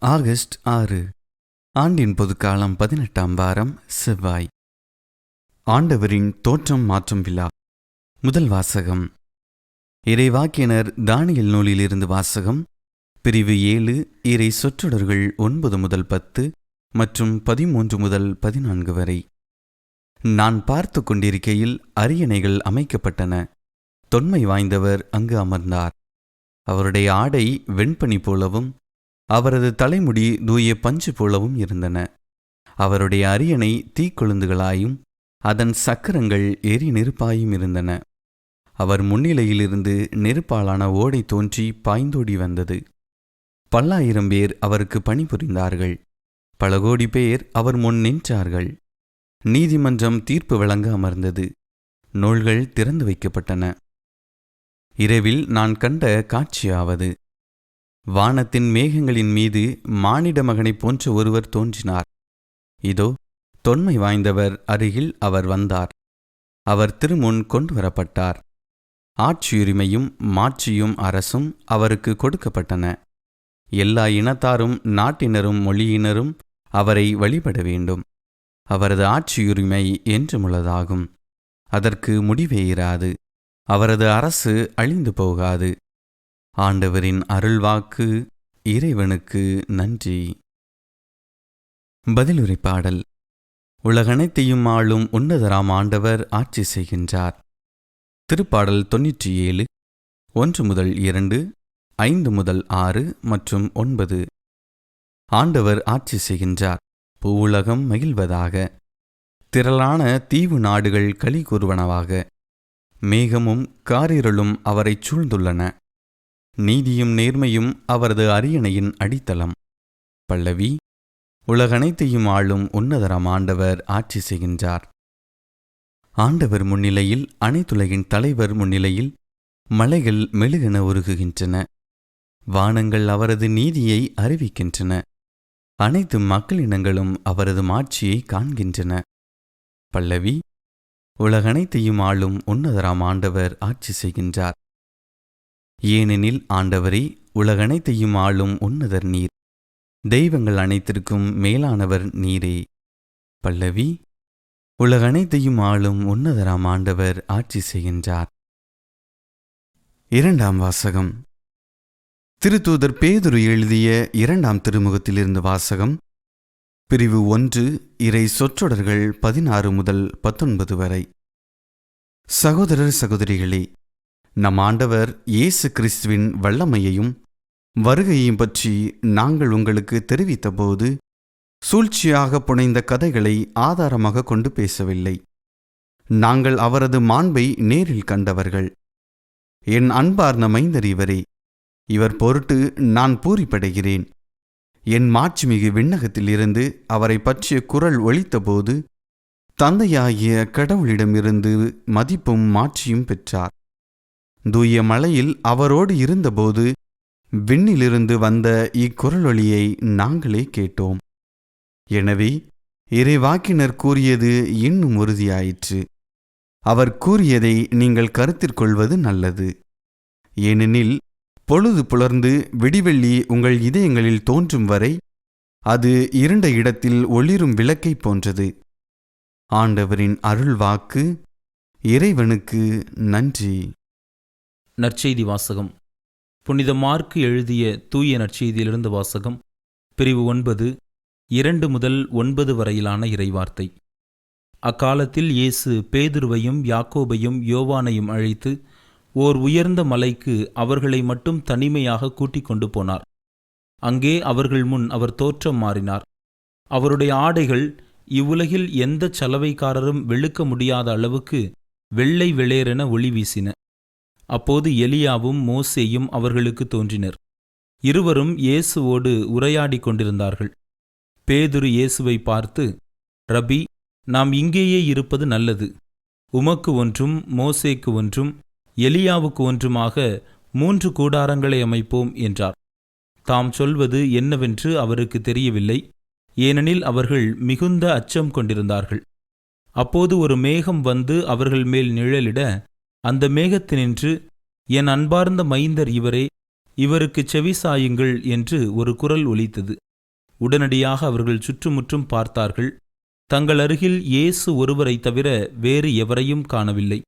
August ஆறு ஆண்டின் பொதுக்காலம் பதினெட்டாம் வாரம் செவ்வாய். ஆண்டவரின் தோற்றம் மாற்றும் விழா. முதல் வாசகம். இறைவாக்கியனர் தானியல் நூலிலிருந்து வாசகம். பிரிவு ஏழு இறை சொற்றொடர்கள் ஒன்பது முதல் பத்து மற்றும் பதிமூன்று முதல் பதினான்கு வரை. நான் பார்த்து கொண்டிருக்கையில் அரியணைகள் அமைக்கப்பட்டன. தொன்மை வாய்ந்தவர் அங்கு அமர்ந்தார். அவருடைய ஆடை வெண்பனி போலவும் அவரது தலைமுடி தூய பஞ்சு போலவும் இருந்தன. அவருடைய அரியணை தீக்கொழுந்துகளாயும் அதன் சக்கரங்கள் எரி நெருப்பாயும் இருந்தன. அவர் முன்னிலையிலிருந்து நெருப்பாலான ஓடை தோன்றி பாய்ந்தோடி வந்தது. பல்லாயிரம் பேர் அவருக்கு பணிபுரிந்தார்கள். பல கோடி பேர் அவர் முன் நின்றார்கள். நீதிமன்றம் தீர்ப்பு வழங்க அமர்ந்தது. நூல்கள் திறந்து வைக்கப்பட்டன. இரவில் நான் கண்ட காட்சியாவது வானத்தின் மேகங்களின் மீது மானிட மகனை போன்ற ஒருவர் தோன்றினார். இதோ தொன்மை வாய்ந்தவர் அருகில் அவர் வந்தார். அவர் திருமுன் கொண்டு வரப்பட்டார் ஆட்சியுரிமையும் மாட்சியும் அரசும் அவருக்கு கொடுக்கப்பட்டன. எல்லா இனத்தாரும் நாட்டினரும் மொழியினரும் அவரை வழிபட வேண்டும். அவரது ஆட்சியுரிமை என்றுமுள்ளதாகும். அதற்கு முடிவே இராது. அவரது அரசு அழிந்து போகாது. ஆண்டவரின் அருள்வாக்கு இறைவனுக்கு நன்றி. பதிலுரை பாடல். உலகனைத்தையும் ஆளும் உன்னதராம் ஆண்டவர் ஆட்சி செய்கின்றார். திருப்பாடல் தொன்னூற்றி ஏழு ஒன்று முதல் இரண்டு ஐந்து முதல் ஆறு மற்றும் ஒன்பது. ஆண்டவர் ஆட்சி செய்கின்றார். பூவுலகம் மகிழ்வதாக. திரளான தீவு நாடுகள் களி கூறுவனவாக. மேகமும் காரிருளும் அவரைச் சூழ்ந்துள்ளன. நீதியும் நேர்மையும் அவரது அரியணையின் அடித்தளம். பல்லவி உலகனைத்தையும் ஆளும் உன்னதரம் ஆண்டவர் ஆட்சி செய்கின்றார். ஆண்டவர் முன்னிலையில் அனைத்துலகின் தலைவர் முன்னிலையில் மலைகள் மெழுகென உருகுகின்றன. வானங்கள் அவரது நீதியை அறிவிக்கின்றன. அனைத்து மக்களினங்களும் அவரது மாட்சியை காண்கின்றன. பல்லவி உலகனைத்தையும் ஆளும் உன்னதராம் ஆண்டவர் ஆட்சி செய்கின்றார். ஏனெனில் ஆண்டவரே உலகனைத்தையும் ஆளும் உன்னதர் நீர். தெய்வங்கள் அனைத்திற்கும் மேலானவர் நீரே. பல்லவி உலகனைத்தையும் ஆளும் உன்னதராம் ஆண்டவர் ஆட்சி செய்கின்றார். இரண்டாம் வாசகம். திருத்தூதர் பேதுரு எழுதிய இரண்டாம் திருமுகத்திலிருந்து வாசகம். பிரிவு ஒன்று இறை சொற்றொடர்கள் பதினாறு முதல் பத்தொன்பது வரை. சகோதரர் சகோதரிகளே நம் ஆண்டவர் இயேசு கிறிஸ்துவின் வல்லமையையும் வருகையையும் பற்றி நாங்கள் உங்களுக்கு தெரிவித்தபோது சூழ்ச்சியாக புனைந்த கதைகளை ஆதாரமாக கொண்டு பேசவில்லை. நாங்கள் அவரது மாண்பை நேரில் கண்டவர்கள். என் அன்பார்ந்த மைந்தர் இவரே இவர் பொருட்டு நான் பூரிப்படைகிறேன். என் மாட்சிமிகு விண்ணகத்திலிருந்து அவரை பற்றிய குரல் ஒழித்தபோது தந்தையாகிய கடவுளிடமிருந்து மதிப்பும் மாட்சியும் பெற்றார். தூய மலையில் அவரோடு இருந்தபோது விண்ணிலிருந்து வந்த இக்குரலொளியை நாங்களே கேட்டோம். எனவே இறைவாக்கினர் கூறியது இன்னும் உறுதியாயிற்று. அவர் கூறியதை நீங்கள் கருத்திற்கொள்வது நல்லது. ஏனெனில் பொழுது புலர்ந்து விடிவெள்ளி உங்கள் இதயங்களில் தோன்றும் வரை அது இருண்ட இடத்தில் ஒளிரும் விளக்கைப் போன்றது. ஆண்டவரின் அருள்வாக்கு இறைவனுக்கு நன்றி. நற்செய்தி வாசகம். புனித மார்க்கு எழுதிய தூய நற்செய்தியிலிருந்து வாசகம் பிரிவு ஒன்பது இரண்டு முதல் ஒன்பது வரையிலான இறைவார்த்தை. அக்காலத்தில் இயேசு பேதுருவையும் யாக்கோபையும் யோவானையும் அழைத்து ஓர் உயர்ந்த மலைக்கு அவர்களை மட்டும் தனிமையாக கூட்டிக் கொண்டு போனார். அங்கே அவர்கள் முன் அவர் தோற்றம் மாறினார். அவருடைய ஆடைகள் இவ்வுலகில் எந்த சலவைக்காரரும் வெளுக்க முடியாத அளவுக்கு வெள்ளை வெளேரென ஒளி வீசின. அப்போது எலியாவும் மோசேயும் அவர்களுக்கு தோன்றினர். இருவரும் இயேசுவோடு உரையாடிக் கொண்டிருந்தார்கள். பேதுரு இயேசுவை பார்த்து ரபி நாம் இங்கேயே இருப்பது நல்லது. உமக்கு ஒன்றும் மோசேக்கு ஒன்றும் எலியாவுக்கு ஒன்றுமாக மூன்று கூடாரங்களை அமைப்போம் என்றார். தாம் சொல்வது என்னவென்று அவருக்கு தெரியவில்லை. ஏனெனில் அவர்கள் மிகுந்த அச்சம் கொண்டிருந்தார்கள். அப்போது ஒரு மேகம் வந்து அவர்கள் மேல் நிழலிட அந்த மேகத்தினின்று என் அன்பார்ந்த மைந்தர் இவரே இவருக்குச் செவிசாயுங்கள் என்று ஒரு குரல் ஒலித்தது. உடனடியாக அவர்கள் சுற்றுமுற்றும் பார்த்தார்கள். தங்கள் அருகில் இயேசு ஒருவரைத் தவிர வேறு எவரையும் காணவில்லை.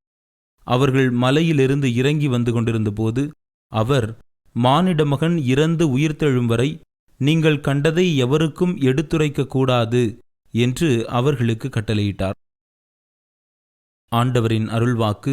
அவர்கள் மலையிலிருந்து இறங்கி வந்து கொண்டிருந்தபோது அவர் மானிட மகன் இறந்து உயிர்த்தெழும் வரை நீங்கள் கண்டதை எவருக்கும் எடுத்துரைக்க கூடாது என்று அவர்களுக்கு கட்டளையிட்டார். ஆண்டவரின் அருள்வாக்கு